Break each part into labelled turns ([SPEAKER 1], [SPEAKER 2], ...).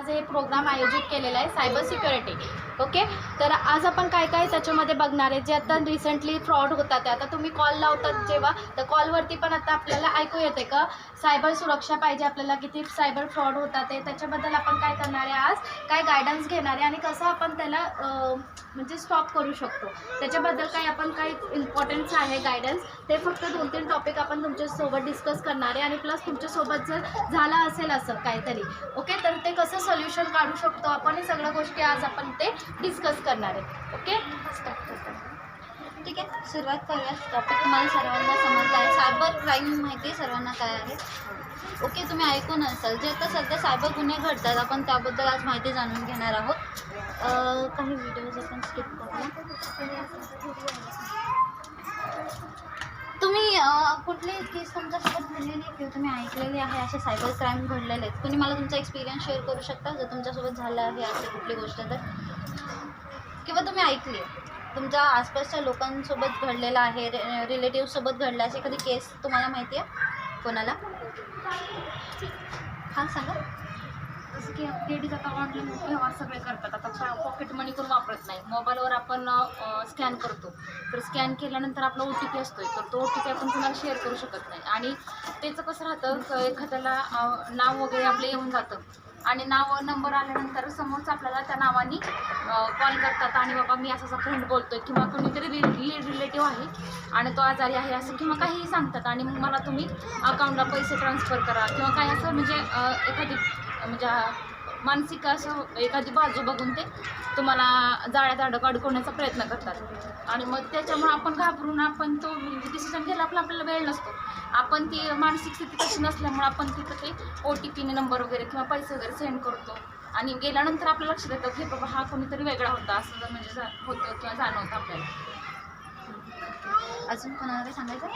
[SPEAKER 1] आज हे प्रोग्राम आयोजित केलेला आहे सायबर सिक्युरिटी ओके तर आज आपण काय काय त्याच्यामध्ये बघणार आहे? जे आता रिसेंटली फ्रॉड होतात ते. आता तुम्ही कॉल लावतात जेव्हा तर कॉलवरती पण आता आपल्याला ऐकू येते का? सायबर सुरक्षा पाहिजे आपल्याला किती सायबर फ्रॉड होतात ते. त्याच्याबद्दल आपण काय करणार आहे आज? काय गायडन्स घेणार आहे? आणि कसं आपण त्याला म्हणजे स्टॉप करू शकतो. त्याच्याबद्दल काही आपण काही इम्पॉर्टन्स आहे गायडन्स ते फक्त दोन तीन टॉपिक आपण तुमच्यासोबत डिस्कस करणार आहे आणि प्लस तुमच्यासोबत जर झालं असेल असं काहीतरी ओके तर ते कसं सोल्युशन काढू शकतो आपण हे सगळ्या गोष्टी आज आपण ते डिस्कस करणार आहे ओके स्टार्ट करतो.
[SPEAKER 2] ठीक आहे सुरुवात करूया टॉपिक तुम्हाला सर्वांना समजला आहे. सायबर क्राईम माहिती आहे सर्वांना काय आहे. ओके तुम्ही ऐकून असाल. जे आता सध्या सायबर गुन्हे घडतात आपण त्याबद्दल आज माहिती जाणून घेणार आहोत. अं, काही व्हिडिओज आपण स्किप करूया. तुम्ही अं, कुठली केस तुमच्यासोबत घडलेली आहे? किंवा तुम्ही ऐकलेली आहे असे सायबर क्राईम घडलेले आहेत? तुम्ही मला तुमचा एक्सपिरियन्स शेअर करू शकता. जर तुमच्यासोबत झालं आहे असे कुठली गोष्ट तर. किंवा तुम्ही ऐकली आहे. तुमच्या आसपासच्या लोकांसोबत घडलेला आहे रे रिलेटिव्हसोबत घडला असे एखादी केस तुम्हाला माहिती आहे? कोणाला? हां सांगा.
[SPEAKER 1] जसं की लेडीज आता ऑनलाईन व्यवहार सगळे करतात. आता पॉकेट मनी करून वापरत नाही. मोबाईलवर आपण स्कॅन करतो. तर स्कॅन केल्यानंतर आपला ओ टी पी असतो तर तो ओ टी पी आपण कुणाला शेअर करू शकत नाही. आणि त्याचं कसं राहतं एखाद्याला नाव वगैरे आपलं येऊन जातं. आणि नाव नंबर आल्यानंतर समोरच आपल्याला त्या नावाने कॉल करतात. आणि बाबा मी असा फ्रेंड बोलतो आहे किंवा कोणीतरी रिलेटिव्ह आहे आणि तो आजारी आहे असं किंवा काहीही सांगतात. आणि मग मला तुम्ही अकाउंटला पैसे ट्रान्सफर करा किंवा काय असं म्हणजे एखादी म्हणजे मानसिक असं एखादी बाजू बघून ते तुम्हाला जाळ्यात अडक अडकवण्याचा प्रयत्न करतात. आणि मग त्याच्यामुळे आपण घाबरून आपण तो डिसिजन घ्यायला आपला आपल्याला वेळ नसतो. आपण ती मानसिक स्थिती तशी नसल्यामुळे आपण तिथं ते ओ टी पीने नंबर वगैरे किंवा पैसे वगैरे सेंड करतो. आणि गेल्यानंतर आपल्याला लक्षात येतं की बाबा हा कोणीतरी वेगळा होता असं जर म्हणजे जा- होतं किंवा जाणवतं आपल्याला.
[SPEAKER 2] अजून कोणाला सांगायचं?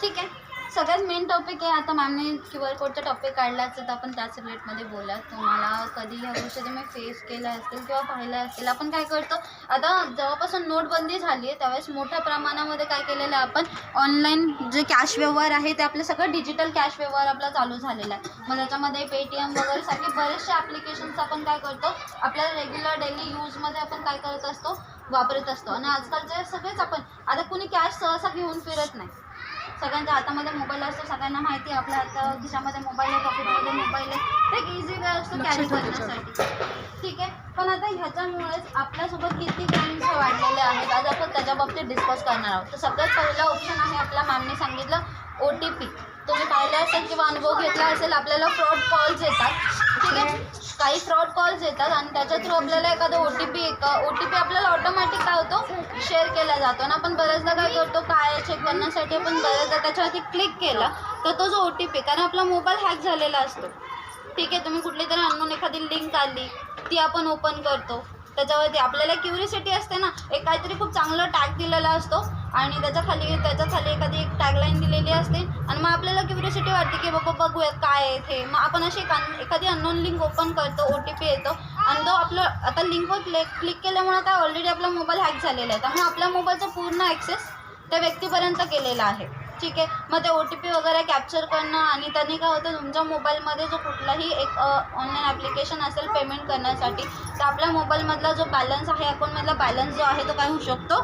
[SPEAKER 2] ठीक आहे. सगळ्यात मेन टॉपिक आहे. आता मॅमने क्यू आर कोडचा टॉपिक काढलाच तर आपण त्याच रिलेटमध्ये बोला तुम्हाला कधी ह्या गोष्टी तुम्ही फेस केल्या असतील किंवा पाहिल्या असतील आपण काय करतो? आता जेव्हापासून नोटबंदी झाली आहे त्यावेळेस मोठ्या प्रमाणामध्ये काय केलेलं आहे आपण? ऑनलाईन जे कॅश व्यवहार आहे ते आपलं सगळं डिजिटल कॅश व्यवहार आपला चालू झालेला आहे. मग त्याच्यामध्ये पेटीएम वगैरे सारखे बरेचसे ॲप्लिकेशन्स आपण काय करतो? आपल्या रेग्युलर डेली यूजमध्ये आपण काय करत असतो? वापरत असतो. आणि आजकालचे सगळेच आपण आता कुणी कॅश सहसा घेऊन फिरत नाही. सगळ्यांच्या हातामध्ये मोबाईल असतो सगळ्यांना माहिती आहे आपल्या हाता खिशामध्ये मोबाईल आहे पॉकेटमध्ये मोबाईल आहे. ते एक इझी वे असतो कॅरी करण्यासाठी. ठीक आहे? पण आता ह्याच्यामुळेच आपल्यासोबत किती क्राईम्स वाढलेले आहेत? आज आपण त्याच्या बाबतीत डिस्कस करणार आहोत. तर सगळ्यात पहिला ऑप्शन आहे आपल्या मॅमने सांगितलं ओ टी पी तुम्ही पाहिलं असेल किंवा अनुभव घेतला असेल आपल्याला फ्रॉड कॉल्स येतात. ठीक आहे? काही फ्रॉड कॉल्स येतात आणि त्याच्या थ्रू आपल्याला एखादा O T P O T P आपल्याला ऑटोमॅटिक काय होतो? शेअर केला जातो. आणि आपण बऱ्याचदा काय करतो? काय चेक करण्यासाठी आपण बऱ्याचदा त्याच्यावरती क्लिक केला तर तो जो ओ टी पी कारण आपला मोबाईल हॅक झालेला असतो. ठीक आहे? तुम्ही कुठली तरी अननोन एखादी लिंक आली ती आपण ओपन करतो. त्याच्यावरती आपल्याला क्युरिसिटी असते ना एक काहीतरी खूप चांगलं टॅग दिलेला असतो आणि त्याच्याखाली त्याच्याखाली एखादी एक टॅगलाईन दिलेली असते आणि मग आपल्याला क्युरिसिटी वाटते की बाबा बघूयात काय आहे ते. मग आपण अशी एखादी अननोन लिंक ओपन करतो ओ टी पी येतो आणि तो आपलं आता लिंकवर क्लिक क्लिक केल्यामुळे काय ऑलरेडी आपला मोबाईल हॅक झालेला आहे. त्यामुळे आपल्या मोबाईलचा पूर्ण ॲक्सेस त्या व्यक्तीपर्यंत केलेला आहे. ठीक आहे. मग ते ओ टी पी वगैरे कॅप्चर करणं आणि त्यांनी काय होतं तुमच्या मोबाईलमध्ये जो कुठलाही एक ऑनलाईन ॲप्लिकेशन असेल पेमेंट करण्यासाठी तर आपल्या मोबाईलमधला जो बॅलन्स आहे अकाउंटमधला बॅलन्स जो आहे तो काय होऊ शकतो?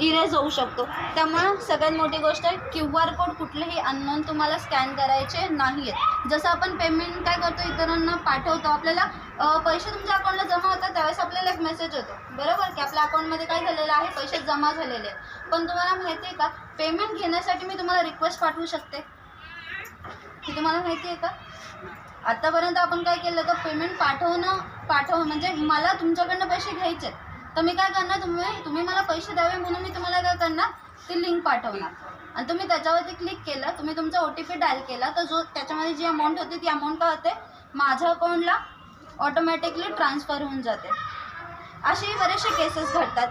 [SPEAKER 2] इरेज होऊ शकतो. त्यामुळं सगळ्यात मोठी गोष्ट आहे क्यू आर कोड कुठलेही अननोन तुम्हाला स्कॅन करायचे नाही आहेत जसं आपण पेमेंट काय करतो इतरांना पाठवतो आपल्याला पैसे तुमच्या अकाउंटला जमा होतात त्यावेळेस आपल्याला एक मेसेज येतो. बरोबर? की आपल्या अकाउंटमध्ये काय झालेलं आहे? पैसे जमा झालेले आहेत. पण तुम्हाला माहिती आहे का पेमेंट घेण्यासाठी मी तुम्हाला रिक्वेस्ट पाठवू शकते. हे तुम्हाला माहिती आहे का आत्तापर्यंत आपण काय केलं तर पेमेंट पाठवणं पाठव म्हणजे मला तुमच्याकडनं पैसे घ्यायचे आहेत. तर मी काय करणार तुम्ही तुम्ही पैसे द्यावे म्हणून मी तुम्हाला काय करणार? ती लिंक पाठवणार. आणि तुम्ही त्याच्यावरती क्लिक केलं तुम्ही तुमचा ओ टी पी डायल केला तर जो त्याच्यामध्ये जी अमाऊंट होती ती अमाऊंट काय होते? माझ्या अकाउंटला ऑटोमॅटिकली ट्रान्सफर होऊन जाते. असे बरेचसे केसेस घडतात.